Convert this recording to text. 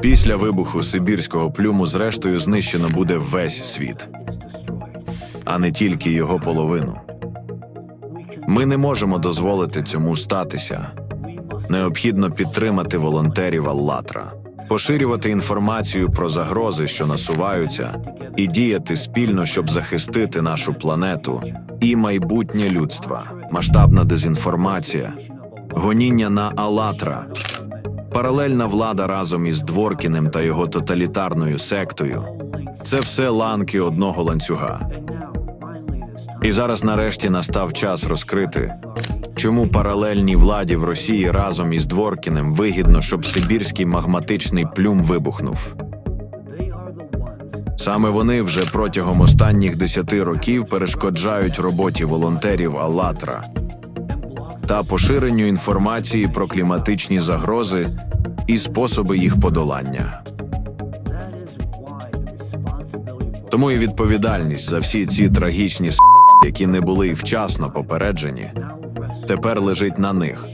Після вибуху Сибірського плюму, зрештою, знищено буде весь світ, а не тільки його половину. Ми не можемо дозволити цьому статися. Необхідно підтримати волонтерів Аллатра, поширювати інформацію про загрози, що насуваються, і діяти спільно, щоб захистити нашу планету і майбутнє людства. Масштабна дезінформація, гоніння на Аллатра, паралельна влада разом із Дворкіним та його тоталітарною сектою. Це все ланки одного ланцюга. І зараз нарешті настав час розкрити, чому паралельній владі в Росії разом із Дворкіним вигідно, щоб сибірський магматичний плюм вибухнув. Саме вони вже протягом останніх десяти років перешкоджають роботі волонтерів Аллатра та поширенню інформації про кліматичні загрози і способи їх подолання. Тому і відповідальність за всі ці трагічні с**, які не були вчасно попереджені, тепер лежить на них.